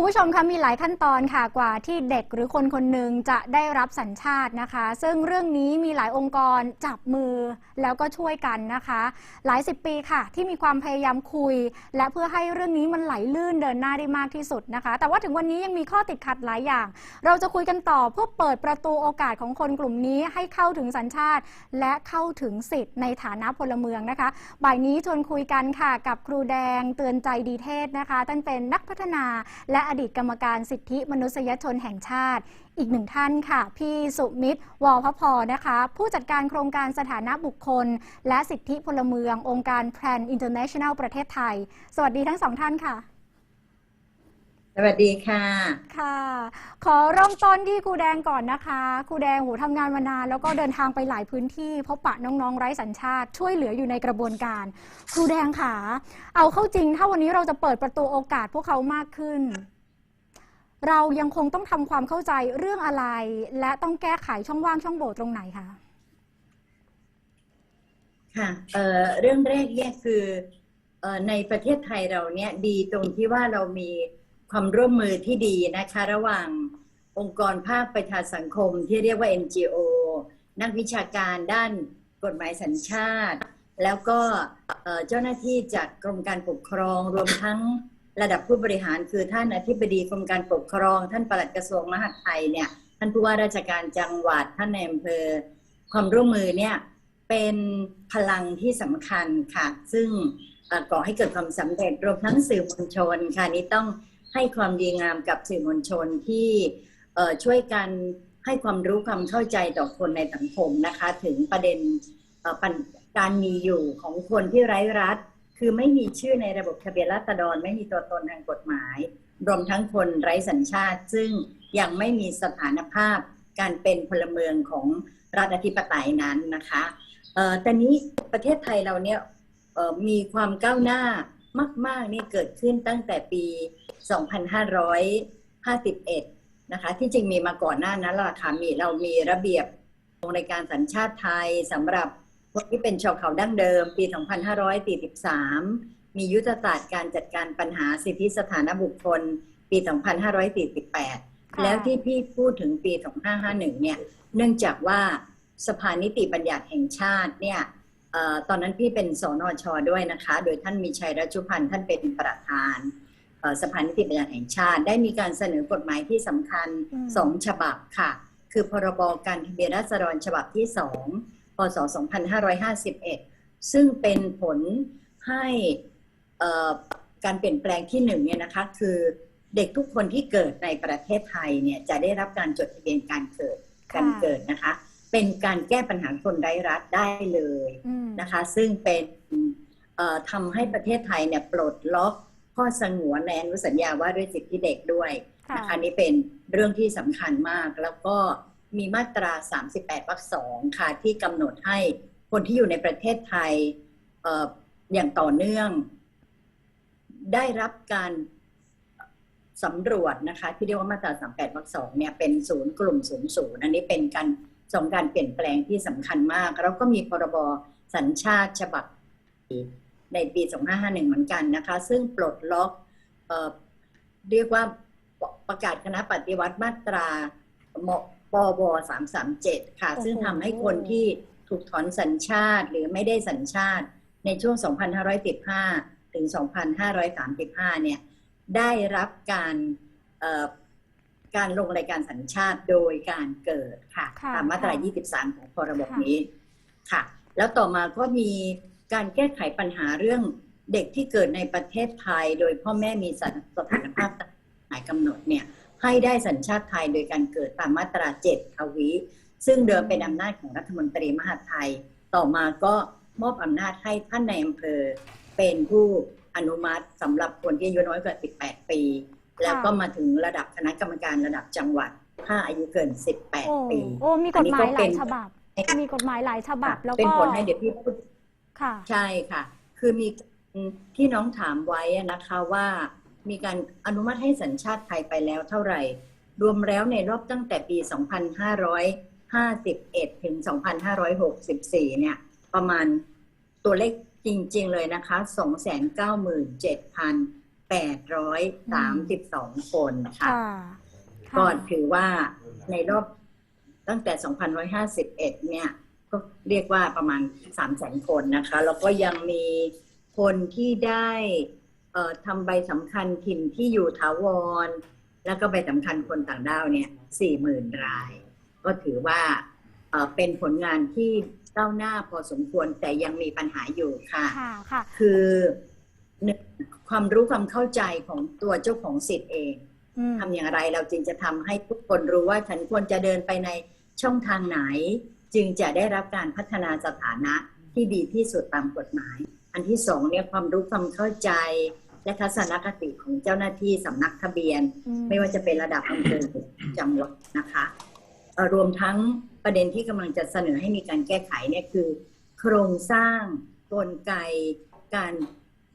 คุณผู้ชมคะมีหลายขั้นตอนค่ะกว่าที่เด็กหรือคนคนหนึ่งจะได้รับสัญชาตินะคะ ซึ่งเรื่องนี้มีหลายองค์กรจับมือแล้วก็ช่วยกันนะคะ หลายสิบปีค่ะ ที่มีความพยายามคุย และเพื่อให้เรื่องนี้มันไหลลื่นเดินหน้าได้มากที่สุดนะคะ แต่ว่าถึงวันนี้ยังมีข้อติดขัดหลายอย่าง เราจะคุยกันต่อเพื่อเปิดประตูโอกาสของคนกลุ่มนี้ให้เข้าถึงสัญชาติ และเข้าถึงสิทธิ์ในฐานะพลเมืองนะคะบ่ายนี้ชวนคุยกันค่ะกับครูแดงเตือนใจดีเทศนะคะท่านเป็นนักพัฒนาและอดีตกรรมการสิทธิมนุษยชนแห่งชาติ อีกหนึ่งท่านค่ะ พี่สุมิตรวอพพนะคะ ผู้จัดการโครงการสถานะบุคคล และสิทธิพลเมือง องค์การแพลนอินเตอร์เนชั่นแนลประเทศไทย สวัสดีทั้งสองท่านค่ะ สวัสดีค่ะ ค่ะ ขอเริ่มต้นที่ครูแดงก่อนนะคะครูแดงโหทำงานมานาน แล้วก็เดินทางไปหลายพื้นที่พบปะน้องๆไร้สัญชาติ ช่วยเหลืออยู่ในกระบวนการครูแดงค่ะ เอาเข้าจริง ถ้าวันนี้เราจะเปิดประตูโอกาสพวกเขามากขึ้น เรายังคงต้องทำความเข้าใจเรื่องอะไร และต้องแก้ไขช่องว่างช่องโหว่ตรงไหนคะค่ะเเรื่องแรกเนี่ยคืออในประเทศไทยเราเนี่ยดีตรงที่ว่าเรามีความร่วมมือที่ดีนะคะ ระหว่างองค์กรภาคประชาสังคมที่เรียกว่า NGO นักวิชาการด้านกฎหมายสัญชาติ แล้วก็เอ่อเจ้าหน้าที่จากกรมการปกครองรวมทั้ง ระดับผู้บริหารคือท่านอธิบดีกรมการปกครอง ท่านปลัดกระทรวงมหาดไทยเนี่ยท่านผู้ว่าราชการจังหวัดท่านในอำเภอความร่วมมือเนี่ยเป็นพลังที่สำคัญค่ะ ซึ่งก่อให้เกิดความสำเร็จรวมทั้งสื่อมวลชนค่ะนี้ต้องให้ความดีงามกับสื่อมวลชนที่ช่วยกันให้ความรู้ความเข้าใจต่อคนในสังคมนะคะ ถึงประเด็นการมีอยู่ของคนที่ไร้รัฐ คือไม่มีชื่อในระบบทะเบียนราษฎรไม่มีตัวตนทางกฎหมาย รวมทั้งคนไร้สัญชาติ ซึ่งยังไม่มีสถานภาพการเป็นพลเมืองของรัฐอธิปไตยนั้นนะคะเอ่อแต่นี้ประเทศไทยเราเนี่ยมีความก้าวหน้ามาก ๆ นี่เกิดขึ้นตั้งแต่ปี 2551 นะคะ ที่จริงมีมาก่อนหน้านั้นและค่ะมีเรามีระเบียบในการสัญชาติไทยสำหรับ คนที่เป็นชาวเขาดั้งเดิม ปี 2543 มียุทธศาสตร์การจัดการปัญหาสิทธิสถานะบุคคล ปี 2548 แล้วที่พี่พูดถึงปี 2551 เนี่ย เนื่องจากว่าสภานิติบัญญัติแห่งชาติเนี่ยเอ่อตอนนั้นพี่เป็นสนชด้วยนะคะ โดยท่านมีชัยรัชุพันธ์ท่านเป็นประธานเอ่อสภานิติบัญญัติแห่งชาติ ได้มีการเสนอกฎหมายที่สำคัญอืมสองฉบับค่ะ คือพรบการทะเบียนราษฎรฉบับที่สอง พศ 2551 ซึ่งเป็นผลให้เอ่อการเปลี่ยนแปลงที่หนึ่งเนี่ยนะคะคือเด็กทุกคนที่เกิดในประเทศไทยเนี่ยจะได้รับการจดทะเบียนการเกิดค่ะการเกิดนะคะ เป็นการแก้ปัญหาคนไร้รัฐได้เลยอืมนะคะ ซึ่งเป็นเอ่อทำให้ประเทศไทยเนี่ยปลดล็อกข้อสงวนในอนุสัญญาว่าด้วยสิทธิเด็กด้วยค่ะนะคะนี่เป็นเรื่องที่สำคัญมากแล้วก็ มีมาตรา 38วรรคสองค่ะที่กำหนดให้คนที่อยู่ในประเทศไทยอออย่างต่อเนื่อง ได้รับการสำรวจนะคะที่เรียกว่ามาตรา 38วรรคสองเนี่ยเป็นศูนย์กลุ่มศูนย์ศูนย์อันนี้เป็นการสองการเปลี่ยนแปลงที่สำคัญมาก แล้วก็มีพรบสัญชาติฉบับในปี 2551 เหมือนกันนะคะ ซึ่งปลดล็อกเออเรียกว่าประกาศคณะปฏิวัติมาตรา มปบ337ค่ะโอ้โหซึ่งทำให้คนที่ถูกถอนสัญชาติหรือไม่ได้สัญชาติในช่วง 2515 ถึง 2535 เนี่ย ได้รับการเอ่อการลงรายการสัญชาติโดยการเกิดค่ะค่ะตามมาตราค่ะ23 ของพรบค่ะนี้ค่ะ แล้วต่อมาก็มีการแก้ไขปัญหาเรื่องเด็กที่เกิดในประเทศไทย โดยพ่อแม่มีสสถานภาพหมายกำหนดเนี่ย ให้ได้สัญชาติไทยโดยการเกิดตามมาตรา7ทวีซึ่งเดิมเป็นอำนาจของรัฐมนตรีมหาดไทย ต่อมาก็มอบอำนาจให้ท่านในอำเภอ เป็นผู้อนุมัติสำหรับคนที่อายุน้อยกว่า 18 ปี แล้วก็มาถึงระดับคณะกรรมการระดับจังหวัด ถ้าอายุเกินโอ้18 ปีโอ้มีกฎหมายหอันนี้ก็เป็ลายนฉบับ มีกฎหมายหลายฉบับ แล้วเป็นก็ผลให้เดี๋ยวพี่พูดค่ะ ใช่ค่ะ คือมีที่น้องถามไว้อะนะคะว่า มีการอนุมัติให้สัญชาติไทยไปแล้วเท่าไหร่ รวมแล้วในรอบตั้งแต่ปี 2551 ถึง 2564 เนี่ย ประมาณตัวเลขจริง ๆ เลยนะคะ 297,000 832 คนค่ะค่ะค่ะ ก็ถือว่าในรอบตั้งแต่ 2,151 เนี่ย ก็เรียกว่าประมาณ 300,000 คนนะคะ แล้วก็ยังมีคนที่ได้เอ่อ ทำใบสำคัญถิ่นที่อยู่ถาวร แล้วก็ใบสำคัญคนต่างด้าวเนี่ย40,000ราย ก็ถือว่าเอ่อเป็นผลงานที่ก้าวหน้าพอสมควรแต่ยังมีปัญหาอยู่ค่ะค่ะค่ะคือหนึ่งความรู้ความเข้าใจของตัวเจ้าของสิทธิ์เองอืมทำอย่างไรเราจึงจะทำให้ทุกคนรู้ว่าฉันควรจะเดินไปในช่องทางไหน จึงจะได้รับการพัฒนาสถานะที่ดีที่สุดตามกฎหมาย อันที่สองเนี่ยความรู้ความเข้าใจ และทัศนคติของเจ้าหน้าที่สำนักทะเบียนอืมไม่ว่าจะเป็นระดับอำเภอจังหวัดนะคะเอ่อรวมทั้งประเด็นที่กำลังจะเสนอให้มีการแก้ไขเนี่ยคือ โครงสร้างกลไกการ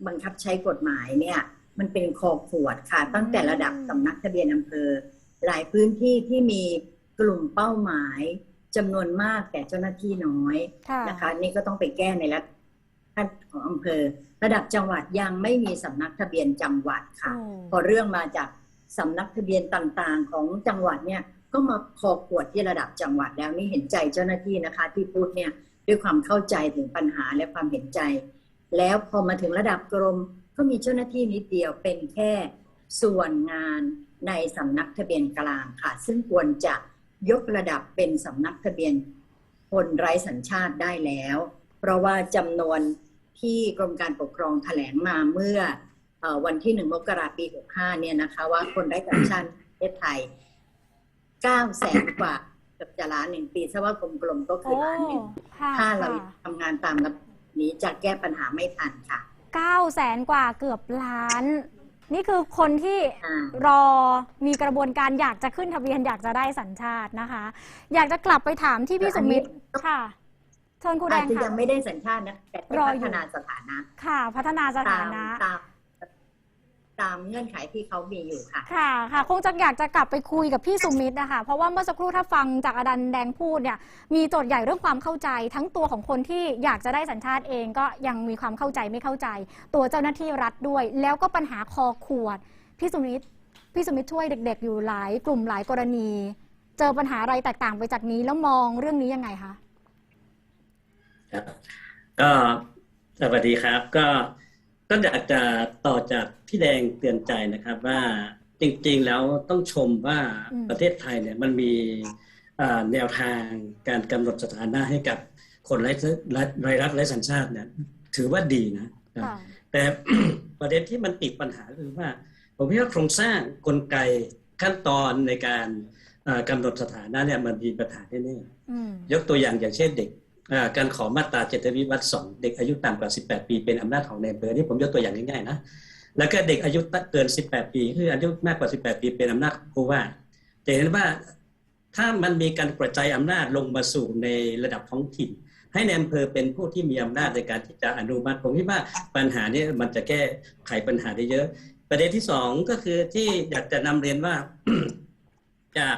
บังคับใช้กฎหมายเนี่ยมันเป็นคอขวดค่ะ ตั้งแต่ระดับสำนักทะเบียนอำเภอ หลายพื้นที่ที่มีกลุ่มเป้าหมายจำนวนมากแต่เจ้าหน้าที่น้อยค่ะนะคะนี่ก็ต้องไปแก้ในระดับ ขั้นของอำเภอ ระดับจังหวัดยังไม่มีสำนักทะเบียนจังหวัดค่ะอืมพอเรื่องมาจากสำนักทะเบียนต่างๆ ของจังหวัดเนี่ยก็มาคอขวดที่ระดับจังหวัดแล้วนี่เห็นใจเจ้าหน้าที่นะคะ ที่พูดเนี่ยด้วยความเข้าใจถึงปัญหาและความเห็นใจ แล้วพอมาถึงระดับกรม ก็มีเจ้าหน้าที่นิดเดียวเป็นแค่ส่วนงานในสำนักทะเบียนกลางค่ะ ซึ่งควรจะยกระดับเป็นสำนักทะเบียนคนไร้สัญชาติได้แล้ว เพราะว่าจำนวนที่กรมการปกครองแถลงมาเมื่อเอ่อวันที่หนึ่งมกราปี 65 เนี่ยนะคะว่าคนได้สัญชาติประเทศไทย 9 แสนกว่าเกือบจะล้านหนึ่งปีซะว่ากลมๆก็คืโอ้อล้านหนึ่งค่ะถ้าเราค่ะทำงานตามระบบนี้จะแก้ปัญหาไม่ทันค่ะเก้าแสนกว่าเกือบล้าน นี่คือคนที่อ่ารอมีกระบวนการอยากจะขึ้นทะเบียนอยากจะได้สัญชาตินะคะ อยากจะกลับไปถามที่พี่แต่สอันมนี้มิตรค่ะ เชิญครูแดอาจงจะค่ะ ยังไม่ได้สัญชาตินะแต่รอพัอยู่ ฒนาสถานะค่ะ พัฒนาสตาถามนะ ตามตามเงื่อนไขที่เขามีอยู่ค่ะ ค่ะ ค่ะ คงจะอยากจะกลับไปคุยกับพี่สุมิตรนะคะ เพราะว่าเมื่อสักครู่ถ้าฟังจากอดันแดงพูดเนี่ย มีโจทย์ใหญ่เรื่องความเข้าใจ ทั้งตัวของคนที่อยากจะได้สัญชาติเองก็ยังมีความเข้าใจไม่เข้าใจ ตัวเจ้าหน้าที่รัฐด้วย แล้วก็ปัญหาคอขวด พี่สุมิตรพี่สุมิตรช่วยเด็ก ๆ อยู่หลายกลุ่มหลายกรณี เจอปัญหาอะไรแตกต่างไปจากนี้แล้วมองเรื่องนี้ยังไงคะ ครับก็สวัสดีครับ ก็ก็อยากจะต่อจากพี่แดงเตือนใจนะครับ ว่าจริงๆแล้วต้องชมว่าอืมประเทศไทยเนี่ยมันมีอ่าแนวทางการกำหนดสถานะให้กับคนไร้ไร้ไร้รัฐไร้สัญชาติเนี่ยถือว่าดีนะค่ะแต่ประเด็นที่มันติดปัญหาคือว่า ผมคิดว่าโครงสร้างกลไกขั้นตอนในการเอ่อกำหนดสถานะเนี่ยมันมีปัญหาแน่ๆอืมยกตัวอย่างอย่างเช่นเด็กอ่า การขอมาตราเจตวิวัตรสองเด็กอายุต่ำกว่า 18 ปีเป็นอำนาจของนายอำเภอนี่ผมยกตัวอย่างง่ายๆนะแล้วก็เด็กอายุเกิน 18 ปีคืออายุมากกว่า 18 ปีเป็นอำนาจผู้ว่าจะเห็นว่าถ้ามันมีการกระจายอำนาจลงมาสู่ในระดับท้องถิ่น ให้ในอำเภอเป็นผู้ที่มีอำนาจในการที่จะอนุมัติผมคิดว่าปัญหานี้มันจะแก้ไขปัญหาได้เยอะ ประเด็นที่สองก็คือที่อยากจะนำเรียนว่าจาก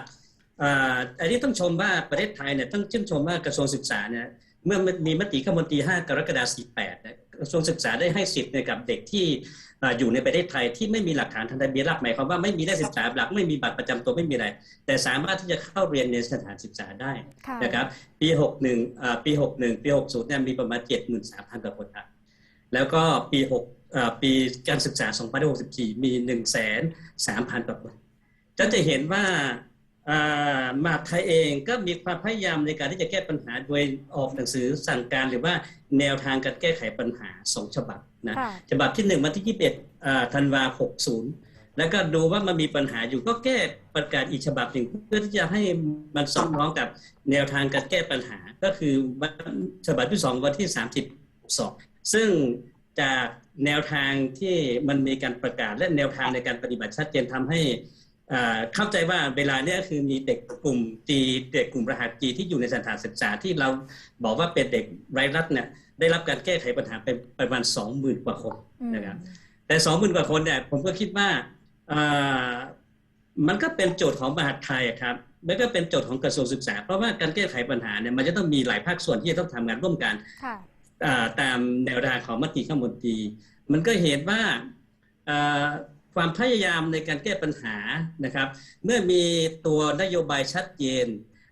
อันนี้ต้องชมว่าประเทศไทยเนี่ยต้องชื่นชมว่ากระทรวงศึกษาเนี่ยเมื่อมีมติขมนตรี 5 กรกฎาคม 48 กระทรวงศึกษาได้ให้สิทธิ์กับเด็กที่อยู่ในประเทศไทยที่ไม่มีหลักฐานทางทะเบียนรับหมายความว่าไม่มีได้ศึกษาหลักไม่มีบัตรประจำตัวไม่มีอะไร แต่สามารถที่จะเข้าเรียนในสถานศึกษาได้นะครับปี 61อ่าปี 61 ปี 60 เนี่ยมีประมาณ 73,000กว่าคนครับแล้วก็ปี 6 ปีการศึกษา2064 มี103,000กว่าคนจะจะเห็นว่า มหาดไทยเองก็มีความพยายามในการที่จะแก้ปัญหาโดยออกหนังสือสั่งการหรือว่าแนวทางการแก้ไขปัญหาสองฉบับนะค่ะฉบับที่หนึ่งวันที่ 21อ่าธันวา60 แล้วก็ดูว่ามันมีปัญหาอยู่ก็แก้ประกาศอีกฉบับหนึ่งเพื่อที่จะให้มันสอดคล้องกับแนวทางการแก้ปัญหา ก็คือวันฉบับที่สองวันที่ 32 ซึ่งจากแนวทางที่มันมีการประกาศและแนวทางในการปฏิบัติชัดเจนทำให้อ่า เข้าใจว่าเวลาเนี้ยคือมีเด็กกลุ่มจีเด็กกลุ่มรหัสจีที่อยู่ในสถานศึกษาที่เราบอกว่าเป็นเด็กไร้รัฐเนี่ยได้รับการแก้ไขปัญหาไปประมาณสองหมื่นกว่าคนอืมนะครับแต่สองหมื่นกว่าคนเนี่ยผมก็คิดว่าอ่ามันก็เป็นโจทย์ของมหาดไทยอะครับแล้วก็เป็นโจทย์ของกระทรวงศึกษา เพราะว่าการแก้ไขปัญหาเนี่ยมันจะต้องมีหลายภาคส่วนที่จะต้องทำงานร่วมกันค่ะอ่าตามแนวทางของมติข้ามนตรีมันก็เห็นว่าเอ่อ ความพยายามในการแก้ปัญหานะครับ เมื่อมีตัวนโยบายชัดเจน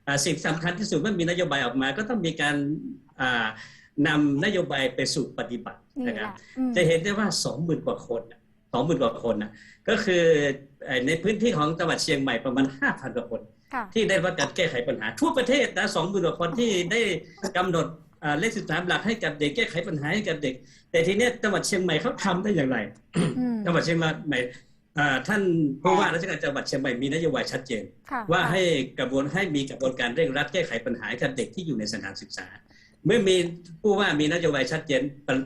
อ่าสิ่งสำคัญที่สุดเมื่อมีนโยบายออกมา ก็ต้องมีการอ่านำนโยบายไปสู่ปฏิบัตินี่นะแหครับละอืมจะเห็นได้ว่า 20,000 กว่าคนสองหมื่นกว่าคนนะก็คือเอ่อในพื้นที่ของจังหวัดเชียงใหม่ประมาณ 5,000 กว่าคนค่ะที่ได้รับการแก้ไขปัญหาทั่วประเทศนะ20,000 กว่าคนที่ได้กำหนดอ่า เลขสิบสามหลักให้กับเด็กแก้ไขปัญหาให้กับเด็ก แต่ทีเนี้ยจังหวัดเชียงใหม่เขาทำได้อย่างไรอืมจังหวัดเชียงใหม่อ่าท่านผู้ว่าราชการจังหวัดเชียงใหม่มีนโยบายชัดเจนค่ะว่าให้กระบวนให้มีกระบวนการเร่งรัดแก้ไขปัญหาให้กับเด็กที่อยู่ในสถานศึกษา เมื่อมีผู้ว่ามีนโยบายชัดเจน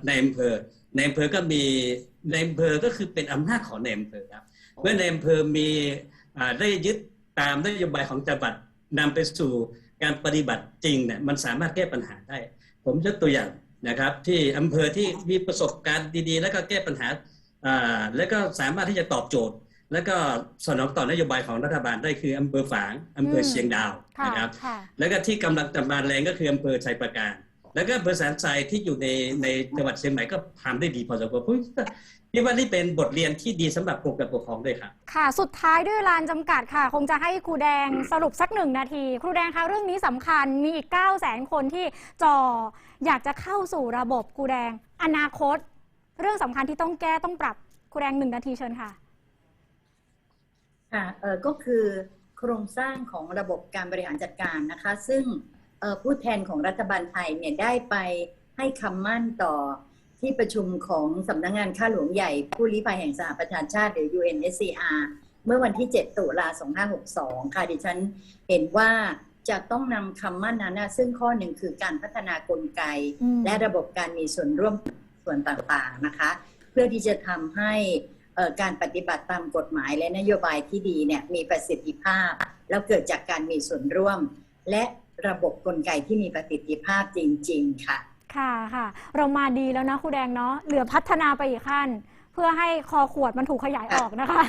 ในอำเภอในอำเภอก็มีในอำเภอก็คือเป็นอำนาจของในอำเภอครับเมื่อในอำเภอมีอ่าได้ยึดตามนโยบายของจังหวัดนำไปสู่การปฏิบัติจริงเนี่ยมันสามารถแก้ปัญหาได้ ผมยกตัวอย่างนะครับ ที่อำเภอที่มีประสบการณ์ดีๆ แล้วก็แก้ปัญหาอ่าแล้วก็สามารถที่จะตอบโจทย์ แล้วก็สนองต่อนโยบายของรัฐบาลได้คืออำเภอฝางอำเภอเชียงดาวค่ะนะครับค่ะแล้วก็ที่กำลังจะมาแรงก็คืออำเภอชัยประการ แล้วก็อำเภอแสนทรายที่อยู่ในในจังหวัดเชียงใหม่ก็ทำได้ดีพอสมควรผมคิดว่านี่เป็นบทเรียนที่ดีสำหรับกรมการปกครองด้วยครับค่ะ สุดท้ายด้วยเวลาจำกัดค่ะ คงจะให้ครูแดงสรุปสักหนึ่งนาที ครูแดงคะเรื่องนี้สำคัญมีอีก 9 0 0 0 0 0คนที่จออยากจะเข้าสู่ระบบครูแดง อนาคต เรื่องสำคัญที่ต้องแก้ต้องปรับครูแดงหนึ่งนาทีเชิญค่ะค่ะเออก็คือโครงสร้างของระบบการบริหารจัดการนะคะ ซึ่งเอ่อ ผู้แทนของรัฐบาลไทยเนี่ยได้ไปให้คำมั่นต่อที่ประชุมของสำนักงงานข้าหลวงใหญ่ ผู้ลี้ภัยแห่งสหประชาชาติหรือ UNSCR เมื่อวันที่ 7 ตุลา 2562 ค่ะ ดิฉันเห็นว่าจะต้องนำคำมั่นนั้นนะซึ่งข้อหนึ่งคือการพัฒนากลไกอืมและระบบการมีส่วนร่วมส่วนต่างๆนะคะ เพื่อที่จะทำให้เอ่อการปฏิบัติตามกฎหมายและนโยบายที่ดีเนี่ยมีประสิทธิภาพ แล้วเกิดจากการมีส่วนร่วม และ ระบบกลไกที่มีประสิทธิภาพจริง ๆ ค่ะ ค่ะค่ะ เรามาดีแล้วนะครูแดงเนาะเหลือพัฒนาไปอีกขั้น พื่อให้คอขวดมันถูกขยายออกนะคะ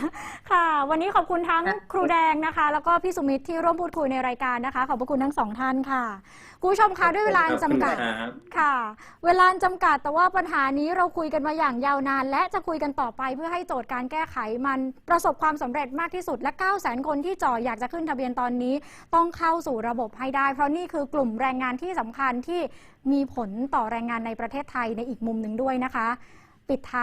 ค่ะ วันนี้ขอบคุณทั้งค่ะครูแดงนะคะ แล้วก็พี่สุมิตรที่ร่วมพูดคุยในรายการนะคะ ขอบพระคุณทั้งสองท่านค่ะคุณผู้ชมคะด้วยเวลาจำกัดขอบคุณครับค่ะ เวลาจำกัดแต่ว่าปัญหานี้เราคุยกันมาอย่างยาวนาน และจะคุยกันต่อไปเพื่อให้โจทย์การแก้ไขมันประสบความสำเร็จมากที่สุดและ 9 0 0 0 0 0 คนที่จ่ออยากจะขึ้นทะเบียนตอนนี้ ต้องเข้าสู่ระบบให้ได้ เพราะนี่คือกลุ่มแรงงานที่สำคัญที่มีผลต่อแรงงานในประเทศไทยในอีกมุมหนึ่งด้วยนะคะ ปิดท้าย